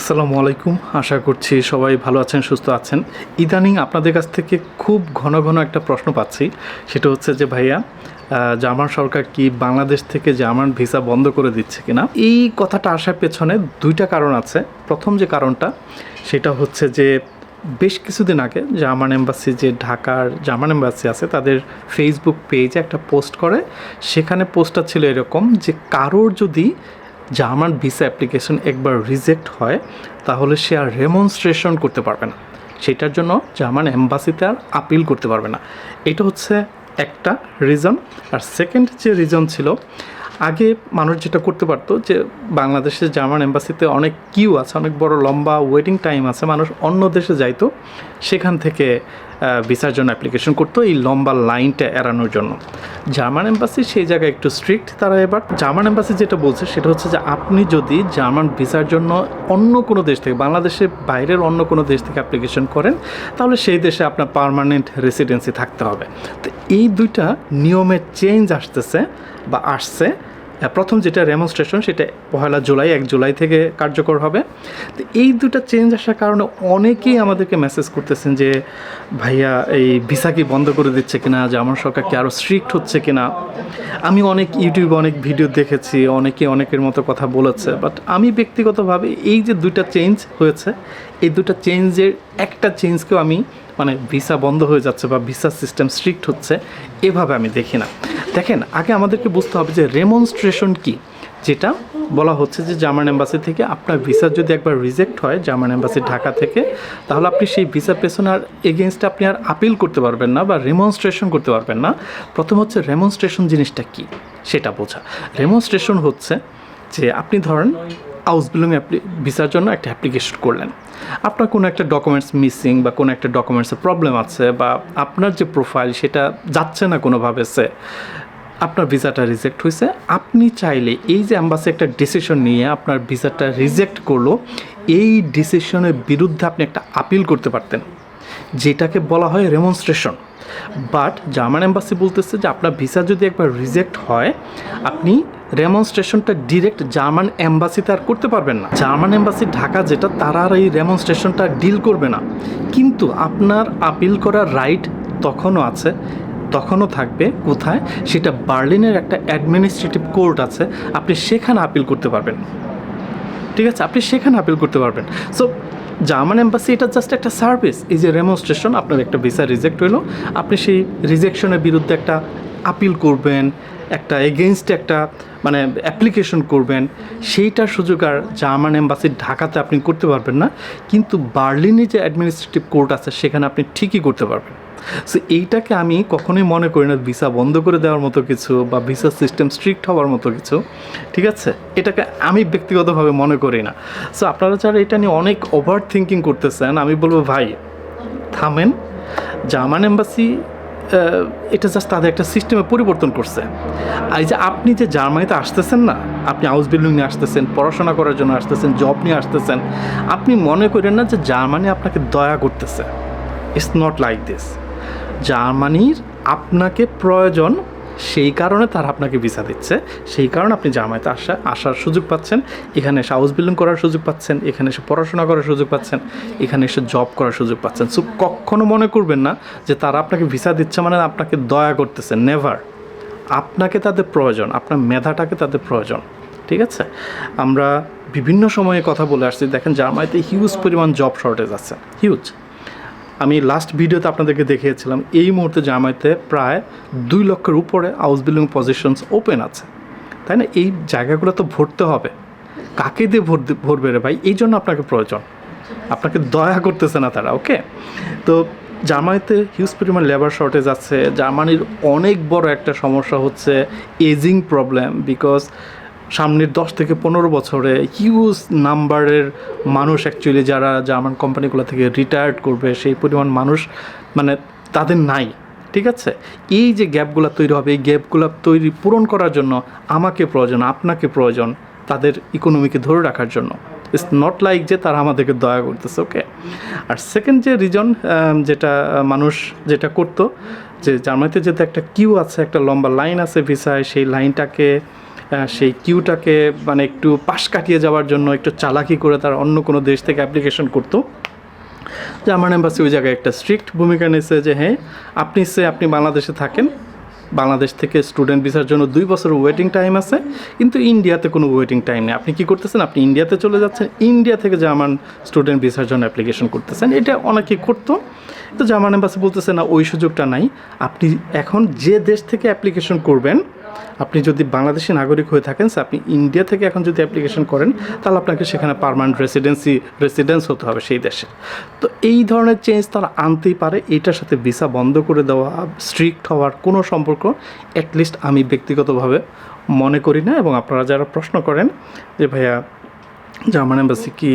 আসসালামু আলাইকুম। আশা করছি সবাই ভালো আছেন, সুস্থ আছেন। ইদানিং আপনাদের কাছ থেকে খুব ঘন ঘন একটা প্রশ্ন পাচ্ছি। সেটা হচ্ছে যে, ভাইয়া জার্মান সরকার কি বাংলাদেশ থেকে জার্মান ভিসা বন্ধ করে দিচ্ছে কিনা? এই কথাটা আসার পেছনে দুইটা কারণ আছে। প্রথম যে কারণটা, সেটা হচ্ছে যে, বেশ কিছুদিন আগে জার্মান এম্বাসি যে ঢাকার জার্মান এম্বাসি আছে, তাদের ফেসবুক পেজে একটা পোস্ট করে। সেখানে পোস্টটা ছিল এরকম যে, কারোর যদি জার্মান ভিসা অ্যাপ্লিকেশন একবার রিজেক্ট হয়, তাহলে সে আর রেমনস্ট্রেশন করতে পারবে না। সেটার জন্য জার্মান এম্বাসিতে আর আপিল করতে পারবে না। এটা হচ্ছে একটা রিজন আর সেকেন্ড যে রিজন ছিল, আগে মানুষ যেটা করতে পারতো যে, বাংলাদেশে জার্মান এম্বাসিতে অনেক কিউ আছে, অনেক বড় লম্বা ওয়েটিং টাইম আছে, মানুষ অন্য দেশে যাইতো, সেখান থেকে ভিসার জন্য অ্যাপ্লিকেশন করতো এই লম্বা লাইনটা এড়ানোর জন্য। জার্মান এম্বাসি সেই জায়গায় একটু স্ট্রিক্ট তারা এবার। জার্মান এম্বাসি যেটা বলছে সেটা হচ্ছে যে আপনি যদি জার্মান ভিসার জন্য অন্য কোনো দেশ থেকে বাংলাদেশের বাইরের অন্য কোনো দেশ থেকে অ্যাপ্লিকেশন করেন, তাহলে সেই দেশে আপনার পার্মানেন্ট রেসিডেন্সি থাকতে হবে। তো এই দুইটা নিয়মের চেঞ্জ আসতেছে বা আসছে। প্রথম যেটা রেমনস্ট্রেশন সেটা পহেলা জুলাই, এক জুলাই থেকে কার্যকর হবে। তো এই দুটো চেঞ্জ আসার কারণে অনেকেই আমাদেরকে মেসেজ করতেছেন যে, ভাইয়া, এই ভিসা কি বন্ধ করে দিচ্ছে কিনা? যে আমার সরকার কি আরও স্ট্রিক্ট হচ্ছে কিনা? আমি অনেক ইউটিউবে অনেক ভিডিও দেখেছি, অনেকে অনেকের মতো কথা বলেছে বাট আমি ব্যক্তিগতভাবে এই যে দুইটা চেঞ্জ হয়েছে, এই দুটো চেঞ্জের একটা চেঞ্জকেও আমি মানে ভিসা বন্ধ হয়ে যাচ্ছে বা ভিসা সিস্টেম স্ট্রিক্ট হচ্ছে, এভাবে আমি দেখি না। দেখেন, আগে আমাদেরকে বুঝতে হবে যে রেমনস্ট্রেশন কি, যেটা বলা হচ্ছে যে জার্মান এম্বাসি থেকে আপনার ভিসা যদি একবার রিজেক্ট হয় জার্মান এম্বাসি ঢাকা থেকে, তাহলে আপনি সেই ভিসা পেছনে আর এগেনস্টে আপনি আর আপিল করতে পারবেন না বা রেমনস্ট্রেশন করতে পারবেন না। প্রথম হচ্ছে রেমনস্ট্রেশন জিনিসটা কি, সেটা বোঝা। রেমনস্ট্রেশন হচ্ছে যে আপনি ধরেন হাউস বিলিং ভিসার জন্য একটা অ্যাপ্লিকেশন করলেন। আপনার কোনো একটা ডকুমেন্টস মিসিং বা কোনো একটা ডকুমেন্টসের প্রবলেম আছে বা আপনার যে প্রোফাইল সেটা যাচ্ছে না কোনোভাবে সে, আপনার ভিসাটা রিজেক্ট হয়েছে। আপনি চাইলে এই যে অ্যাম্বাসি একটা ডিসিশন নিয়ে আপনার ভিসাটা রিজেক্ট করল, এই ডিসিশনের বিরুদ্ধে আপনি একটা আপিল করতে পারতেন। যেটাকে বলা হয় রেমনস্ট্রেশন বাট জার্মান এম্বাসি বলতেছে যে আপনার ভিসা যদি একবার রিজেক্ট হয়, আপনি রেমনস্ট্রেশনটা ডিরেক্ট জার্মান এম্বাসিতে আর করতে পারবেন না। জার্মান এম্বাসি ঢাকা যেটা, তারা আর এই রেমনস্ট্রেশনটা ডিল করবে না। কিন্তু আপনার আপিল করার রাইট তখনও আছে, তখনও থাকবে। কোথায়? সেটা বার্লিনের একটা অ্যাডমিনিস্ট্রেটিভ কোর্ট আছে। আপনি সেখানে আপিল করতে পারবেন। ঠিক আছে? আপনি সেখানে আপিল করতে পারবেন। সো জার্মান এম্বাসি এটা জাস্ট একটা সার্ভিস এই যে রেমনস্ট্রেশন আপনার একটা ভিসা রিজেক্ট হইল আপনি সেই রিজেকশনের বিরুদ্ধে একটা আপিল করবেন, একটা এগেনস্ট একটা মানে অ্যাপ্লিকেশন করবেন, সেইটার সুযোগ আর জার্মান এম্বাসি ঢাকাতে আপনি করতে পারবেন না, কিন্তু বার্লিনে যে অ্যাডমিনিস্ট্রেটিভ কোর্ট আছে, সেখানে আপনি ঠিকই করতে পারবেন। সো এইটাকে আমি কখনোই মনে করি না, ভিসা বন্ধ করে দেওয়ার মতো কিছু বা ভিসা সিস্টেম স্ট্রিক্ট হওয়ার মতো কিছু। ঠিক আছে? এটাকে আমি ব্যক্তিগতভাবে মনে করি না। সো আপনারা যারা এটা নিয়ে অনেক ওভার থিঙ্কিং করতেছেন, আমি বলব, ভাই, থামেন। জার্মান এম্বাসি এটা জাস্ট তাদের একটা সিস্টেমে পরিবর্তন করছে। আর এই যে আপনি যে জার্মানিতে আসতেছেন না, আপনি হাউস বিল্ডিং নিয়ে আসতেছেন, পড়াশোনা করার জন্য আসতেছেন জব নিয়ে আসতেছেন, আপনি মনে করেন না যে জার্মানি আপনাকে দয়া করতেছে। ইটস নট লাইক দিস জার্মানির আপনাকে প্রয়োজন, সেই কারণে তারা আপনাকে ভিসা দিচ্ছে। সেই কারণে আপনি জার্মানিতে আসা, আসার সুযোগ পাচ্ছেন। এখানে এসে হাউস বিল্ডিং করার সুযোগ পাচ্ছেন। এখানে এসে পড়াশোনা করার সুযোগ পাচ্ছেন। এখানে এসে জব করার সুযোগ পাচ্ছেন। সো কখনো মনে করবেন না যে তারা আপনাকে ভিসা দিচ্ছে মানে আপনাকে দয়া করতেছে। নেভার আপনাকে তাদের প্রয়োজন, আপনার মেধাটাকে তাদের প্রয়োজন। ঠিক আছে? আমরা বিভিন্ন সময়ে কথা বলে আসছি। দেখেন, জার্মানিতে হিউজ পরিমাণ জব শর্টেজ আছে। হিউজ আমি লাস্ট ভিডিওতে আপনাদেরকে দেখিয়েছিলাম, এই মুহূর্তে জামাইতে প্রায় দুই লক্ষের উপরে হাউস বিল্ডিং পজিশনস ওপেন আছে। তাই না? এই জায়গাগুলো তো ভরতে হবে। কাকে দিয়ে ভর ভরবে রে ভাই? এই জন্য আপনাকে প্রয়োজন। আপনাকে দয়া করতেছে না তারা ওকে তো জার্মানিতে হিউজ পরিমাণ লেবার শর্টেজ আছে। জার্মানির অনেক বড় একটা সমস্যা হচ্ছে এজিং প্রবলেম বিকজ সামনের দশ থেকে পনেরো বছরে হিউজ নাম্বারের মানুষ অ্যাকচুয়ালি যারা, জার্মান কোম্পানিগুলো থেকে রিটায়ার্ড করবে, সেই পরিমাণ মানুষ মানে তাদের নাই, ঠিক আছে? এই যে গ্যাপগুলো তৈরি হবে, এই গ্যাপগুলো তৈরি, পূরণ করার জন্য আমাকে প্রয়োজন, আপনাকে প্রয়োজন তাদের ইকোনমিকে ধরে রাখার জন্য। ইটস নট লাইক যে তারা আমাদেরকে দয়া করতেছে ওকে আর সেকেন্ড যে রিজন যেটা মানুষ যেটা করতো, যে জার্মানিতে যেহেতু একটা কিউ আছে, একটা লম্বা লাইন আছে ভিসায় সেই লাইনটাকে সেই কিউটাকে মানে একটু পাশ কাটিয়ে যাওয়ার জন্য, একটু চালাকি করে তার অন্য কোনো দেশ থেকে অ্যাপ্লিকেশন করতো। জার্মান এম্বাসি ওই জায়গায় একটা স্ট্রিক্ট ভূমিকা নিয়েছে যে হ্যাঁ আপনি সে, আপনি বাংলাদেশে থাকেন। বাংলাদেশ থেকে স্টুডেন্ট ভিসার জন্য দুই বছর ওয়েটিং টাইম আছে, কিন্তু ইন্ডিয়াতে কোনো ওয়েটিং টাইম নেই। আপনি কি করতেছেন? আপনি ইন্ডিয়াতে চলে যাচ্ছেন। ইন্ডিয়া থেকে জার্মান স্টুডেন্ট ভিসার জন্য অ্যাপ্লিকেশন করতেছেন। এটা অনেকে করতো। তো জার্মান এম্বাসি বলতেছে, না, ওই সুযোগটা নাই। আপনি এখন যে দেশ থেকে অ্যাপ্লিকেশন করবেন আপনি যদি বাংলাদেশি নাগরিক হয়ে থাকেন আপনি ইন্ডিয়া থেকে এখন যদি অ্যাপ্লিকেশন করেন, তাহলে আপনাকে সেখানে পারমানেন্ট রেসিডেন্সি রেসিডেন্স হতে হবে সেই দেশে। তো এই ধরনের চেঞ্জ তারা আনতেই পারে, এটার সাথে ভিসা বন্ধ করে দেওয়া স্ট্রিক্ট হওয়ার কোনো সম্পর্ক অ্যাটলিস্ট আমি ব্যক্তিগতভাবে মনে করি না। এবং আপনারা যারা প্রশ্ন করেন যে, ভাইয়া জার্মান এম্বাসি কি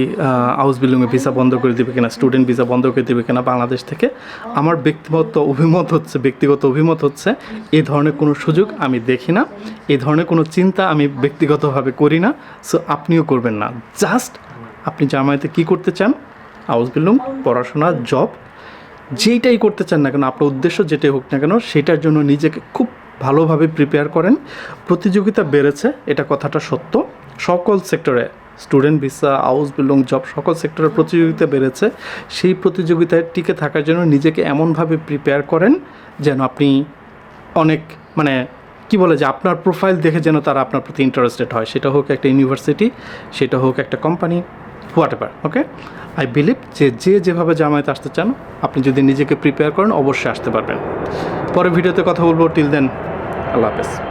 হাউস বিল্ডিংয়ে ভিসা বন্ধ করে দেবে কিনা, স্টুডেন্ট ভিসা বন্ধ করে দেবে কিনা বাংলাদেশ থেকে, আমার ব্যক্তিগত অভিমত হচ্ছে, ব্যক্তিগত অভিমত হচ্ছে এই ধরনের কোনো সুযোগ আমি দেখি না এই ধরনের কোনো চিন্তা আমি ব্যক্তিগতভাবে করি না সো আপনিও করবেন না। জাস্ট আপনি জার্মানিতে কী করতে চান হাউস বিল্ডিং, পড়াশোনা, জব, যেইটাই করতে চান না কেন, আপনার উদ্দেশ্য যেটাই হোক না কেন, সেটার জন্য নিজেকে খুব ভালোভাবে প্রিপেয়ার করেন। প্রতিযোগিতা বেড়েছে, এটা কথাটা সত্য। সকল সেক্টরে student visa house building job সকল সেক্টরে প্রতিযোগিতা বেড়েছে। সেই প্রতিযোগিতায় টিকে থাকার জন্য নিজেকে এমনভাবে প্রিপেয়ার করেন যেন আপনি অনেক মানে কি বলে যে আপনার প্রোফাইল দেখে যেন তারা আপনার প্রতি ইন্টারেস্টেড হয়। সেটা হোক একটা ইউনিভার্সিটি সেটা হোক একটা company whatever okay I believe যে যে যেভাবে জামায়াতে আসতে চান আপনি যদি নিজেকে প্রিপেয়ার করেন অবশ্যই আসতে পারবেন। পরে ভিডিওতে কথা বলব। টিল দেন আল্লাহ হাফেজ।